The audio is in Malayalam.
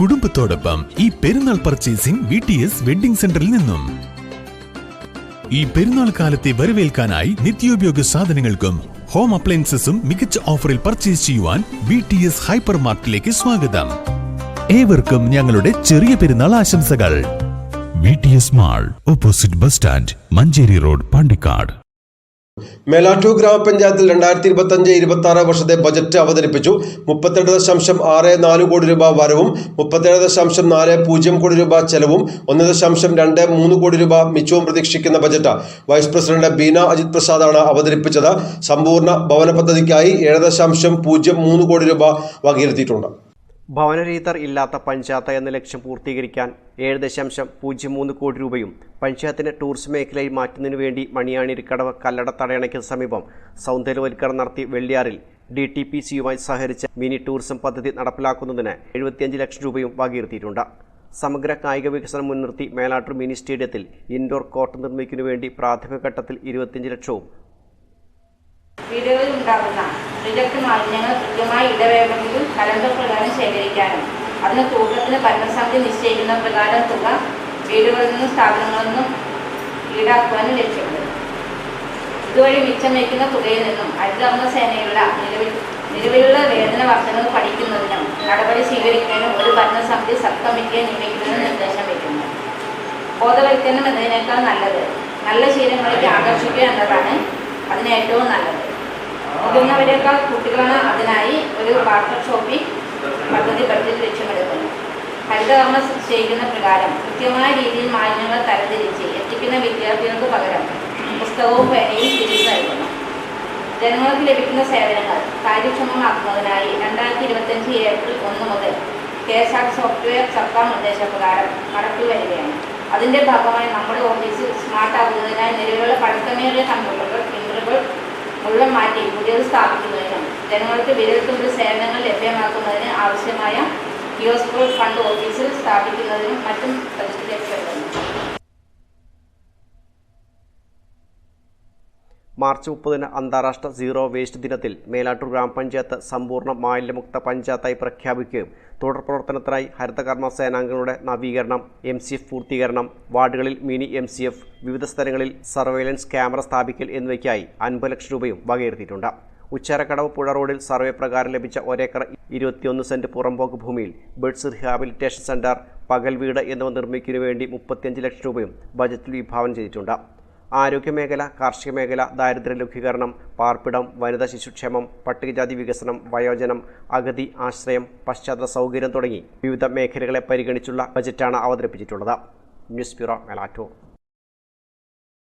കുടുംബത്തോടൊപ്പം ഈ പെരുന്നാൾ purchasing V T S wedding സെന്ററിൽ നിന്നും. ഈ പെരുന്നാൾ കാലത്തെ വരവേൽക്കാനായി നിത്യോപയോഗ സാധനങ്ങൾക്കും ഹോം അപ്ലയൻസസും മികച്ച ഓഫറിൽ പർച്ചേസ് ചെയ്യുവാൻ വി ടി എസ് ഹൈപ്പർ മാർക്കറ്റിലേക്ക് സ്വാഗതം. ഏവർക്കും ഞങ്ങളുടെ ചെറിയ പെരുന്നാൾ ആശംസകൾ. V T S mall opposite bus stand Manjeri road Pandikkad. Melattur ഗ്രാമപഞ്ചായത്തിൽ രണ്ടായിരത്തി ഇരുപത്തി അഞ്ച് ഇരുപത്തി ആറ് വർഷത്തെ ബജറ്റ് അവതരിപ്പിച്ചു. മുപ്പത്തെട്ട് ദശാംശം ആറ് നാല് കോടി രൂപ വരവും മുപ്പത്തേഴ് ദശാംശം നാല് പൂജ്യം കോടി രൂപ ചെലവും ഒന്ന് ദശാംശം രണ്ട് മൂന്ന് കോടി രൂപ മിച്ചവും പ്രതീക്ഷിക്കുന്ന budget. Vice president Beena Ajith പ്രസാദാണ് അവതരിപ്പിച്ചത്. സമ്പൂർണ ഭവന പദ്ധതിക്കായി ഏഴ് ദശാംശം പൂജ്യം മൂന്ന് കോടി രൂപ വകയിരുത്തിയിട്ടുണ്ട്. ഭവനരഹിതർ ഇല്ലാത്ത പഞ്ചായത്ത് എന്ന ലക്ഷ്യം പൂർത്തീകരിക്കാൻ ഏഴ് ദശാംശം പൂജ്യം മൂന്ന് കോടി രൂപയും പഞ്ചായത്തിനെ ടൂറിസം മേഖലയിൽ മാറ്റുന്നതിനു വേണ്ടി മണിയാണിരിക്കടവ് കല്ലട തടയണയ്ക്ക് സമീപം സൗന്ദര്യവൽക്കരണം നടത്തി വെള്ളിയാറിൽ ഡി ടി പി സിയുമായി സഹകരിച്ച മിനി ടൂറിസം പദ്ധതി നടപ്പിലാക്കുന്നതിന് എഴുപത്തിയഞ്ച് ലക്ഷം രൂപയും വകയിരുത്തിയിട്ടുണ്ട്. സമഗ്ര കായിക വികസനം മുൻനിർത്തി മേലാട്ടൂർ മിനി സ്റ്റേഡിയത്തിൽ ഇൻഡോർ കോർട്ട് നിർമ്മിക്കുന്നതിനു വേണ്ടി പ്രാഥമിക ഘട്ടത്തിൽ ഇരുപത്തിയഞ്ച് ലക്ഷവും വീടുകളിൽ റിജക്ട് മാലിന്യങ്ങൾ കൃത്യമായി ഇടവേളകളിൽ കലണ്ടർ പ്രകാരം ശേഖരിക്കാനും. അതിന് തൂക്കത്തിന് ഭരണസമിതി നിശ്ചയിക്കുന്ന പ്രകാരം തുക വീടുകളിൽ നിന്നും സ്ഥാപനങ്ങളിൽ നിന്നും ഈടാക്കുവാനും ലക്ഷ്യമിടുന്നു. ഇതുവഴി മിച്ചം വയ്ക്കുന്ന തുകയിൽ നിന്നും ഹരിതകർമ്മ സേനയുള്ള നിലവിൽ നിലവിലുള്ള വേതന വർഷങ്ങൾ പഠിക്കുന്നതിനും നടപടി സ്വീകരിക്കുന്നതിനും ഒരു ഭരണസമിതി സബ് കമ്മിറ്റിയെ നിയമിക്കുന്നതിന് നിർദ്ദേശം വയ്ക്കുന്നു. ബോധവൽക്കരണം എന്നതിനേക്കാൾ നല്ലത് നല്ല ശീലങ്ങളിലേക്ക് ആകർഷിക്കുക എന്നതാണ് അതിന് ഏറ്റവും നല്ലത്. മുതിർന്നവരെക്കാൾ കുട്ടികളാണ് അതിനായി ഒരു വാട്ടർ ഷോപ്പിംഗ് പദ്ധതി ബഡ്ജറ്റ് ലക്ഷ്യമെടുക്കുന്നു ഹരിതകർമ്മ ചെയ്യുന്ന പ്രകാരം കൃത്യമായ രീതിയിൽ മാലിന്യങ്ങൾ തരംതിരിച്ച് എത്തിക്കുന്ന വിദ്യാർത്ഥികൾക്ക് പകരം പുസ്തകവും പേനയും തിരിച്ചു നൽകുന്നു. ജനങ്ങൾക്ക് ലഭിക്കുന്ന സേവനങ്ങൾ കാര്യക്ഷമമാക്കുന്നതിനായി രണ്ടായിരത്തി ഇരുപത്തഞ്ച് ഏപ്രിൽ ഒന്ന് മുതൽ കെ എസ് ആർ സോഫ്റ്റ്വെയർ സർക്കാർ നിർദ്ദേശപ്രകാരം നടപ്പിൽ വരികയാണ്. അതിന്റെ ഭാഗമായി നമ്മുടെ ഓഫീസിൽ സ്മാർട്ട് ആകുന്നതിനായി നിലവിലുള്ള പഴക്കമേറിയ കമ്പ്യൂട്ടറുകൾ മുഴുവൻ മാറ്റി പുതിയത് സ്ഥാപിക്കുന്നതിനും ജനങ്ങൾക്ക് വിരൽത്തുമ്പിൽ സേവനങ്ങൾ ലഭ്യമാക്കുന്നതിന് ആവശ്യമായ കിയോസ്കുകൾ ഫണ്ട് ഓഫീസിൽ സ്ഥാപിക്കുന്നതിനും മറ്റും ബജറ്റ് മാർച്ച് മുപ്പതിന് അന്താരാഷ്ട്ര സീറോ വേസ്റ്റ് ദിനത്തിൽ മേലാട്ടൂർ ഗ്രാമപഞ്ചായത്ത് സമ്പൂർണ മാലിന്യമുക്ത പഞ്ചായത്തായി പ്രഖ്യാപിക്കുകയും തുടർ പ്രവർത്തനത്തിനായി ഹരിതകർമ്മ സേനാംഗങ്ങളുടെ നവീകരണം എം സി എഫ് പൂർത്തീകരണം വാർഡുകളിൽ മിനി എം സി എഫ് വിവിധ സ്ഥലങ്ങളിൽ സർവൈലൻസ് ക്യാമറ സ്ഥാപിക്കൽ എന്നിവയ്ക്കായി അൻപത് ലക്ഷം രൂപയും വകയിരുത്തിയിട്ടുണ്ട്. ഉച്ചാരക്കടവ് പുഴ റോഡിൽ സർവേ പ്രകാരം ലഭിച്ച ഒരേക്കർ ഇരുപത്തിയൊന്ന് സെന്റ് പുറമ്പോക്ക് ഭൂമിയിൽ ബേഡ്സ് റീഹാബിലിറ്റേഷൻ സെന്റർ പകൽ വീട് എന്നിവ നിർമ്മിക്കുന്നതിനു വേണ്ടി മുപ്പത്തിയഞ്ച് ലക്ഷം രൂപയും ബജറ്റിൽ വിഭാവനം ചെയ്തിട്ടുണ്ട്. ആരോഗ്യമേഖല കാർഷിക മേഖല ദാരിദ്ര്യ ലഘൂകരണം പാർപ്പിടം വനിതാ ശിശുക്ഷേമം പട്ടികജാതി വികസനം വയോജനം അഗതി ആശ്രയം പശ്ചാത്തല സൗകര്യം തുടങ്ങി വിവിധ മേഖലകളെ പരിഗണിച്ചുള്ള ബജറ്റാണ് അവതരിപ്പിച്ചിട്ടുള്ളത്. News bureau Melattur.